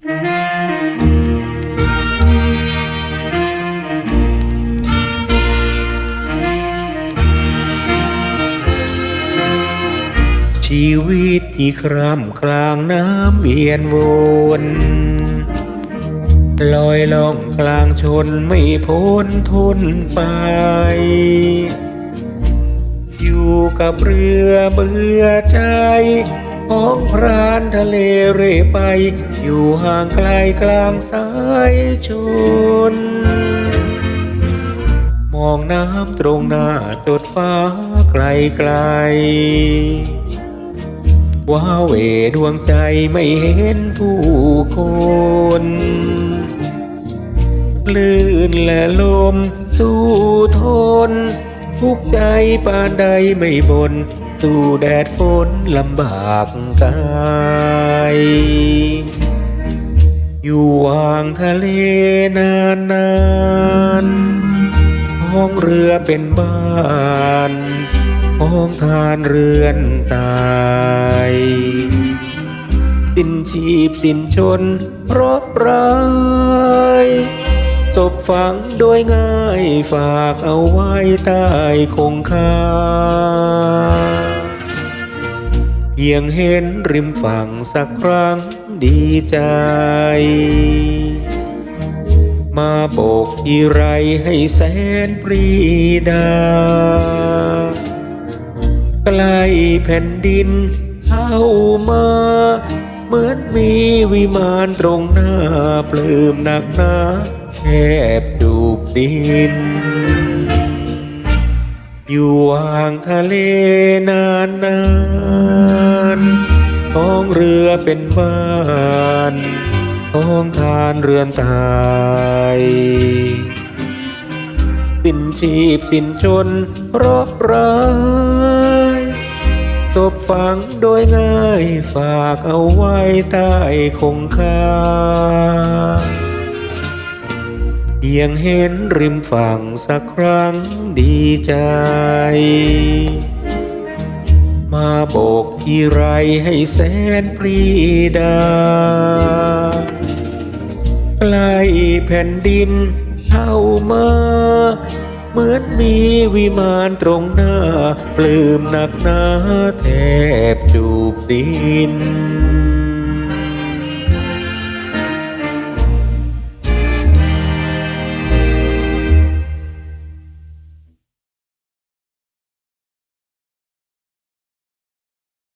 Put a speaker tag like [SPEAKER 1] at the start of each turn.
[SPEAKER 1] ชีวิตที่คร่ำกลางน้ำเวียนวนลอยล่องกลางชนไม่พ้นทุนไป อยู่กับเรือเบื่อใจ ของพรานทะเลเร่ไป อยู่ห่างไกลกลางสายชน มองน้ำตรงหน้าจดฟ้าไกลไกลๆว้าเหวดวงใจไม่เห็นผู้คนลื่นและลมสู้ทน ทุกข์ใจปานใดไม่บน สู้แดดฝนลำบากกายอยู่ห่างทะเลนานนานๆห้องเรือเป็นบ้านห้องทานเรือนตาย สิ้นชีพสิ้นชนรบร้ายศพ ฝังโดยง่ายฝากเอาไว้ใต้คงคาเพียงเห็นริมฝั่งสักครั้งดีใจ มาโบกทีไรให้แสนปรีดา ใกล้แผ่นดินเข้ามาเหมือนมีวิมานตรงหน้าปลื้มหนักหนา แทบจูบดิน อยู่ห่างทะเลนานนานท้องเรือเป็นบ้านท้องทานเรือนตายสิ้นชีพสิ้นชนรบร้ายศพฝังโดยง่ายฝากเอาไว้ใต้คงคา เพียงเห็นริมฝั่งสักครั้งดีใจ มาโบกทีไรให้แสนปรีดาใกล้แผ่นดินเข้ามา เหมือนมีวิมานตรงหน้า ปลื้มหนักหนาแทบจูบดิน